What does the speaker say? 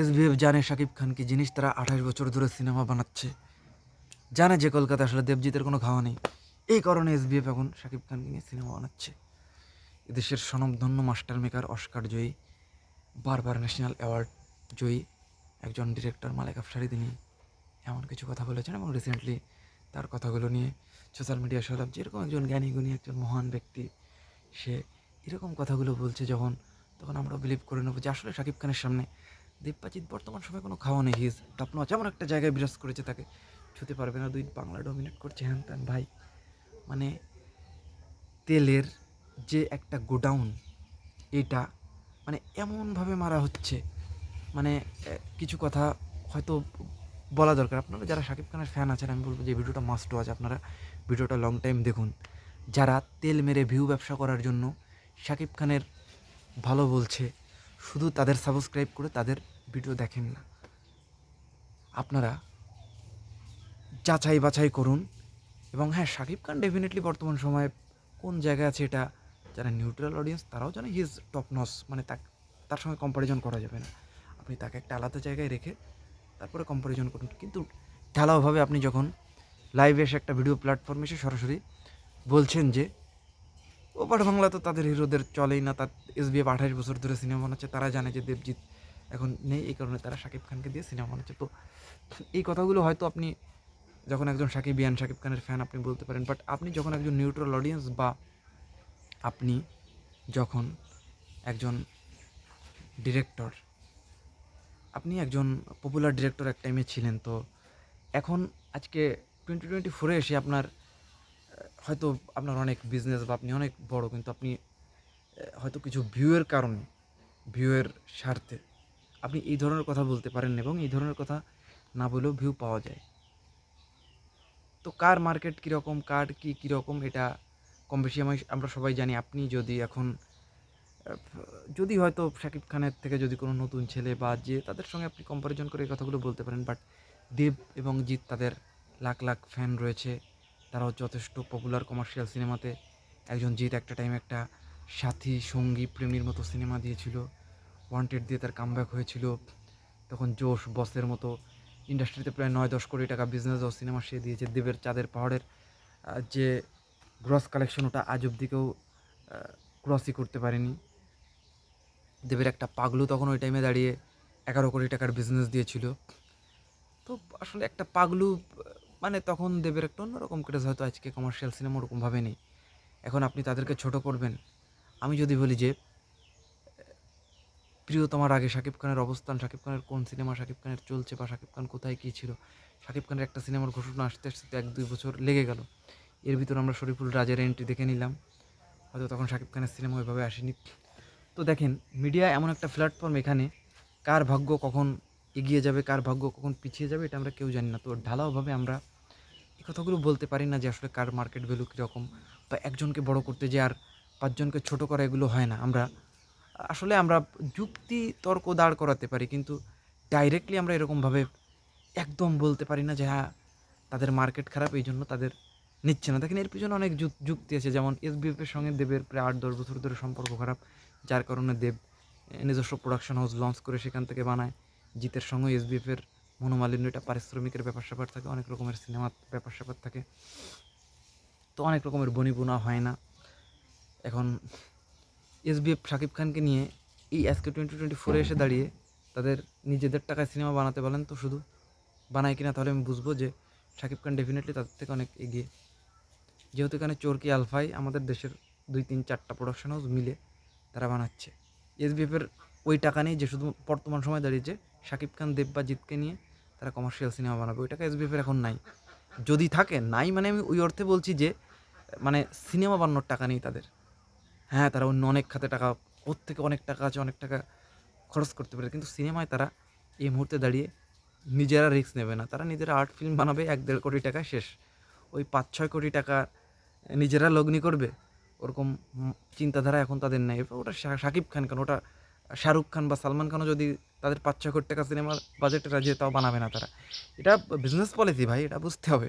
SBF জানে শাকিব খান কি জিনিস তারা আঠাশ বছর ধরে সিনেমা বানাচ্ছে। জানে যে কলকাতা আসলে দেবজিতের কোনো খাওয়া নেই। এই কারণে এসবিএফ এখন শাকিব খানকে নিয়ে সিনেমা বানাচ্ছে। এদেশের স্বনামধন্য মাস্টার মেকার, অস্কার জয়ী, বারবার ন্যাশনাল অ্যাওয়ার্ড জয়ী একজন ডিরেক্টর মালেক আফসারি। তিনি এমন কিছু কথা বলেছেন এবং রিসেন্টলি তার কথাগুলো নিয়ে সোশ্যাল মিডিয়া সরব। যেরকম একজন জ্ঞানী গুণী, একজন মহান ব্যক্তি, সে এরকম কথাগুলো বলছে যখন, তখন আমরা বিলিভ করে নেব যে আসলে শাকিব খানের সামনে দেবপাজিৎ বর্তমান সময়ে কোনো খাওয়া নেই। হিজ টপ নচ এমন একটা জায়গায় বিরাজ করেছে তাকে। ছুতে পারবে না দুই। বাংলা ডমিনেট করছে হ্যান ত্যান ভাই। মানে তেলের যে একটা গোডাউন, এটা মানে এমনভাবে মারা হচ্ছে। মানে কিছু কথা হয়তো বলা দরকার। আপনারা যারা শাকিব খানের ফ্যান আছেন, আমি বলব যে ভিডিওটা মাস্ট ওয়াচ আপনারা। ভিডিওটা লং টাইম দেখুন। যারা তেল মেরে ভিউ ব্যবসা করার জন্য শাকিব খানের ভালো বলছে, শুধু তাদের সাবস্ক্রাইব করে তাদের ভিডিও দেখেন না। আপনারা যাচাই বাছাই করুন এবং হ্যাঁ শাকিব খান ডেফিনেটলি বর্তমান সময়ে কোন জায়গায় আছে এটা যারা নিউট্রাল অডিয়েন্স তারাও জানে হিজ টপ নস মানে তা তার সঙ্গে কম্পারিজন করা যাবে না। আপনি তাকে একটা আলাদা জায়গায় রেখে তারপরে কম্পারিজন করুন। কিন্তু ঢালাওভাবে আপনি যখন লাইভে এসে একটা ভিডিও প্ল্যাটফর্মে এসে সরাসরি বলছেন যে ওপার বাংলা তো তাদের হিরোদের চলেই না, তার এসবিএফ আঠাশ বছর ধরে সিনেমা বানাচ্ছে, তারা জানে যে দেবজিৎ এখন নেই, এই কারণে তারা শাকিব খানকে দিয়ে সিনেমা বানাচ্ছে। তো এই কথাগুলো হয়তো আপনি যখন একজন সাকিব ইয়ান শাকিব খানের ফ্যান আপনি বলতে পারেন বাট আপনি যখন একজন নিউট্রাল অডিয়েন্স বা আপনি যখন একজন ডিরেক্টর আপনি একজন পপুলার ডিরেক্টর এক টাইমে ছিলেন, তো এখন আজকে টোয়েন্টি টোয়েন্টি ফোরে এসে আপনার হয়তো আপনার অনেক বিজনেস বা আপনি অনেক বড়, কিন্তু আপনি হয়তো কিছু ভিউয়ের কারণে ভিউয়ের স্বার্থে আপনি এই ধরনের কথা বলতে পারেন এবং এই ধরনের কথা না বলেও ভিউ পাওয়া যায়। তো কার মার্কেট কীরকম, কার কী কীরকম, এটা কম বেশি আমি, আমরা সবাই জানি। আপনি যদি এখন যদি হয়তো শাকিব খানের থেকে যদি কোনো নতুন ছেলে বা যে, তাদের সঙ্গে আপনি কম্পারিজন করে এই কথাগুলো বলতে পারেন বাট দেব এবং জিৎ তাদের লাখ লাখ ফ্যান রয়েছে। তারাও যথেষ্ট পপুলার কমার্শিয়াল সিনেমাতে একজন জিৎ একটা টাইম একটা সাথী, সঙ্গী, প্রেমীর মতো সিনেমা দিয়েছিল। ওয়ান্টেড দিয়ে তার কামব্যাক হয়েছিল। তখন জোশ বসের মতো ইন্ডাস্ট্রিতে প্রায় নয় দশ কোটি টাকা বিজনেস ও সিনেমা সে দিয়েছে দেবের চাঁদের পাহাড়ের যে গ্রস কালেকশন ওটা আজ অব্দিকেও ক্রসই করতে পারেনি। দেবের একটা পাগলু তখন ওই টাইমে দাঁড়িয়ে এগারো কোটি টাকার বিজনেস দিয়েছিল। তো আসলে একটা পাগলু মানে তখন দেবের একটা অন্যরকম ক্রেজ হয়তো আজকে কমার্শিয়াল সিনেমা ওরকমভাবে নেই। এখন আপনি তাদেরকে ছোট করবেন। আমি যদি বলি যে প্রিয়তমার আগে শাকিব খানের অবস্থান, শাকিব খানের কোন সিনেমা শাকিব খানের চলছে বা শাকিব খান কোথায় কী ছিল? শাকিব খানের একটা সিনেমার ঘোষণা আসতে আসতে এক দুই বছর লেগে গেল। এর ভিতর আমরা শরীফুল রাজের এন্ট্রি দেখে নিলাম। হয়তো তখন শাকিব খানের সিনেমা ওইভাবে আসেনি। তো দেখেন মিডিয়া এমন একটা প্ল্যাটফর্ম এখানে, কার ভাগ্য কখন এগিয়ে যাবে, কার ভাগ্য কখন পিছিয়ে যাবে, এটা আমরা কেউ জানি না। তো ঢালাওভাবে আমরা এই কথাগুলো বলতে পারি না যে আসলে কার মার্কেট ভ্যালু কীরকম বা একজনকে বড় করতে যে আর পাঁচজনকে ছোট করা এগুলো হয় না। আমরা আসলে আমরা যুক্তি তর্ক দাঁড় করাতে পারি, কিন্তু ডাইরেক্টলি আমরা এরকমভাবে একদম বলতে পারি না যে হ্যাঁ তাদের মার্কেট খারাপ, এই জন্য তাদের নিচ্ছে না। দেখেন, এর পিছনে অনেক যুক- যুক্তি আছে, যেমন এসবিএফের সঙ্গে দেবের প্রায় আট, দশ বছর ধরে সম্পর্ক খারাপ, যার কারণে দেব নিজস্ব প্রোডাকশন হাউস লঞ্চ করে সেখান থেকে বানায়। জিতের সঙ্গে এসবিএফের মনোমালিন্য এটা পারিশ্রমিকের ব্যাপার স্যাপার থাকে, অনেক রকমের সিনেমার ব্যাপার স্যাপার থাকে। তো অনেক রকমের বনিবুনা হয় না। এখন এসবিএফ শাকিব খানকে নিয়ে এই আজকে টোয়েন্টি টোয়েন্টি ফোরে এসে দাঁড়িয়ে তাদের নিজেদের টাকায় সিনেমা বানাতে বলেন তো শুধু বানায় কিনা তাহলে আমি বুঝব যে শাকিব খান ডেফিনেটলি তাদের থেকে অনেক এগিয়ে। যেহেতু এখানে চোরকি, আলফাই আমাদের দেশের দুই তিন চারটা প্রোডাকশন হাউস মিলে তারা বানাচ্ছে। এসবিএফের ওই টাকা নেই যে শুধু বর্তমান সময় দাঁড়িয়েছে শাকিব খান, দেব বা জিতকে নিয়ে তারা কমার্শিয়াল সিনেমা বানাবে। ওই টাকা এসবিএফের এখন নাই। যদি থাকে, নাই মানে আমি ওই অর্থে বলছি যে মানে সিনেমা বানানোর টাকা নেই তাদের। হ্যাঁ তারা অন্য অনেক খাতে টাকা ওর থেকে অনেক টাকা আছে অনেক টাকা খরচ করতে পারে। কিন্তু সিনেমায় তারা এই মুহূর্তে দাঁড়িয়ে নিজেরা রিস্ক নেবে না। তারা নিজেরা আর্ট ফিল্ম বানাবে এক দেড় কোটি টাকা শেষ। ওই পাঁচ ছয় কোটি টাকা নিজেরা লগ্নি করবে ওরকম চিন্তাধারা এখন তাদের নেই। ওটা শাকিব খান কেন? ওটা শাহরুখ খান বা সালমান খানও যদি তাদের পাঁচ ছয় কোটি টাকা সিনেমার বাজেটে রাজি হয়, তাও বানাবে না তারা। এটা বিজনেস পলিসি ভাই এটা বুঝতে হবে।